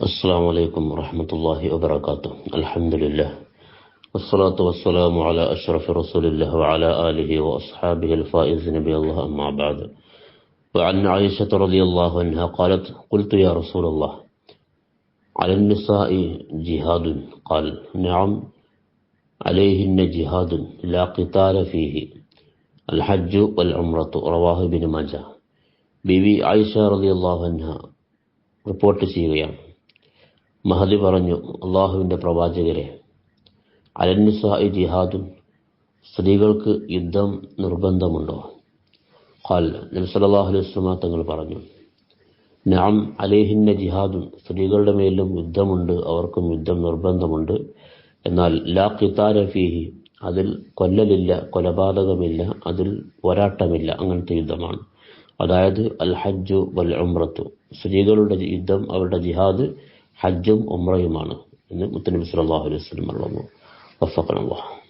السلام عليكم ورحمة الله وبركاته الحمد لله والصلاة والسلام على أشرف رسول الله وعلى آله وأصحابه الفائز نبي الله أما بعد وعن عائشة رضي الله عنها قالت قلت يا رسول الله على النساء جهاد قال نعم عليهن جهاد لا قتال فيه الحج والعمرة رواه ابن ماجه ബിബി ആയിഷ റളിയല്ലാഹു അൻഹ റിപ്പോർട്ട് ചെയ്യുകയാണ് മഹദി പറഞ്ഞു അള്ളാഹുവിന്റെ പ്രവാചകരെ അലന്നിസായി ജിഹാദുൻ സ്ത്രീകൾക്ക് യുദ്ധം നിർബന്ധമുണ്ടോ? ഖാൽ അലൈഹി വസല്ലം തങ്ങൾ പറഞ്ഞു നാം അലേഹിന്ന ജിഹാദും സ്ത്രീകളുടെ മേലും യുദ്ധമുണ്ട് അവർക്കും യുദ്ധം നിർബന്ധമുണ്ട്. എന്നാൽ ലാ കിതാരഫീഹി ഫീഹി അതിൽ കൊല്ലലില്ല കൊലപാതകമില്ല അതിൽ പോരാട്ടമില്ല അങ്ങനത്തെ യുദ്ധമാണ്. അതായത് അൽ ഹജ്ജു വൽ ഉംറത്തു സ്ത്രീകളുടെ യുദ്ധം അവരുടെ ജിഹാദ് ഹജ്ജും ഉമ്രയുമാണ് എന്ന് മുത്തനബി സല്ലല്ലാഹു അലൈഹി വസല്ലം പറഞ്ഞു. വഫഖനല്ലാഹ്.